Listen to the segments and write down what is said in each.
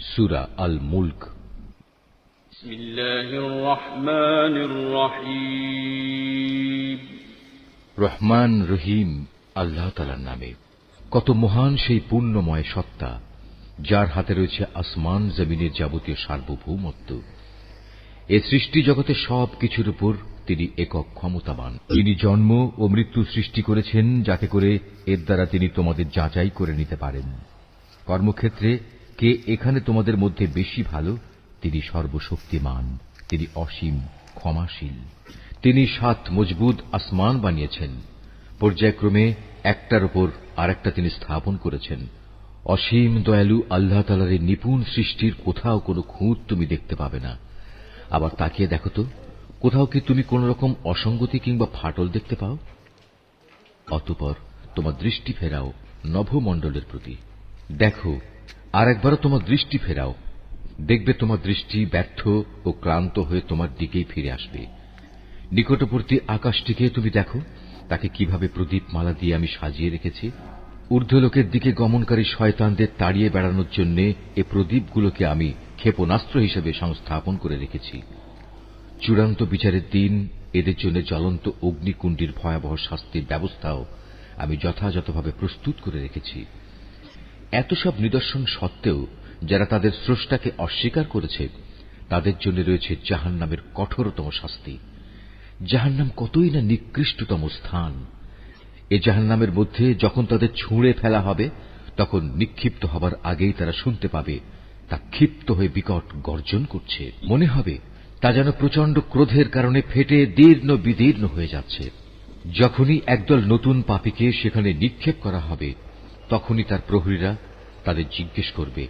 সুরা আল মুলক রহমান রহিম। আল্লাহ তালার নামে। কত মহান সেই পূর্ণময় সত্তা যার হাতে রয়েছে আসমান জমিনের যাবতীয় সার্বভৌমত্ব। এ সৃষ্টি জগতে সব কিছুর উপর তিনি একক ক্ষমতাবান। তিনি জন্ম ও মৃত্যু সৃষ্টি করেছেন যাতে করে এর দ্বারা তিনি তোমাদের যাচাই করে নিতে পারেন। কর্মক্ষেত্রে কে এখানে তোমাদের মধ্যে বেশি ভালো? তিনি সর্বশক্তিমান, তিনি অসীম, ক্ষমাশীল। তিনি সাত মজবুত আসমান বানিয়েছেন। পর্যায়ক্রমে একটার উপর আরেকটা তিনি স্থাপন করেছেন। অসীম দয়ালু আল্লাহ তালার এই নিপুণ সৃষ্টির কোথাও কোনো খুঁত তুমি দেখতে পাবে না। আবার তাকিয়ে দেখো তো, কোথাও কি তুমি কোন রকম অসঙ্গতি কিংবা ফাটল দেখতে পাও? অতপর তোমার দৃষ্টি ফেরাও নভমণ্ডলের প্রতি। দেখো আর একবারও তোমার দৃষ্টি ফেরাও। দেখবে তোমার দৃষ্টি ব্যর্থ ও ক্লান্ত হয়ে তোমার দিকেই ফিরে আসবে। নিকটবর্তী আকাশটিকে তুমি দেখো, তাকে কীভাবে প্রদীপ মালা দিয়ে আমি সাজিয়ে রেখেছি। ঊর্ধ্বলোকের দিকে গমনকারী শয়তানদের তাড়িয়ে বেড়ানোর জন্য এ প্রদীপগুলোকে আমি ক্ষেপণাস্ত্র হিসেবে সংস্থাপন করে রেখেছি। চূড়ান্ত বিচারের দিন, এদের জন্য জ্বলন্ত অগ্নিকুণ্ডীর ভয়াবহ শাস্তির ব্যবস্থাও আমি যথাযথভাবে প্রস্তুত করে রেখেছি। এত সব নিদর্শন সত্ত্বেও যারা তাদের স্রষ্টাকে অস্বীকার করেছে, তাদের জন্য রয়েছে জাহান নামের কঠোরতম শাস্তি। জাহান্নাম কতই না নিকৃষ্টতম স্থান। এ জাহান্নামের মধ্যে যখন তাদের ছুঁড়ে ফেলা হবে, তখন নিক্ষিপ্ত হবার আগেই তারা শুনতে পাবে, তা ক্ষিপ্ত হয়ে বিকট গর্জন করছে। মনে হবে, তা যেন প্রচণ্ড ক্রোধের কারণে ফেটে দীর্ণ বিদীর্ণ হয়ে যাচ্ছে। যখনই একদল নতুন পাপীকে সেখানে নিক্ষেপ করা হবে তখনই তার প্রহরীরা তাদের জিজ্ঞেস করবে,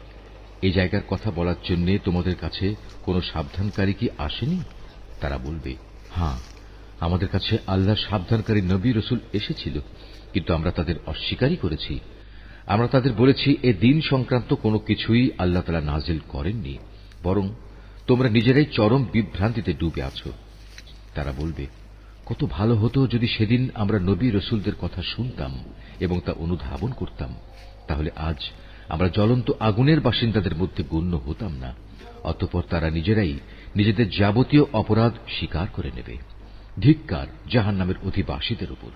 এ জায়গার কথা বলার জন্য তোমাদের কাছে কোনো সাবধানকারী কি আসেনি? তারা বলবে হ্যাঁ আমাদের কাছে আল্লাহ সাবধানকারী নবী রসুল এসেছিল, কিন্তু আমরা তাদের অস্বীকারই করেছি। আমরা তাদের বলেছি, এ দিন সংক্রান্ত কোনো কিছুই আল্লাহ তালা নাজিল করেননি, বরং তোমরা নিজেরাই চরম বিভ্রান্তিতে ডুবে আছো। তারা বলবে কত ভালো হতো যদি সেদিন আমরা নবী রসুলদের কথা শুনতাম এবং তা অনুধাবন করতাম, তাহলে আজ আমরা জ্বলন্ত আগুনের বাসিন্দাদের মধ্যে গণ্য হতাম না, অতঃপর তারা নিজেরাই নিজেদের যাবতীয় অপরাধ স্বীকার করে নেবে। ধিক্কার জাহান নামের অধিবাসীদের উপর।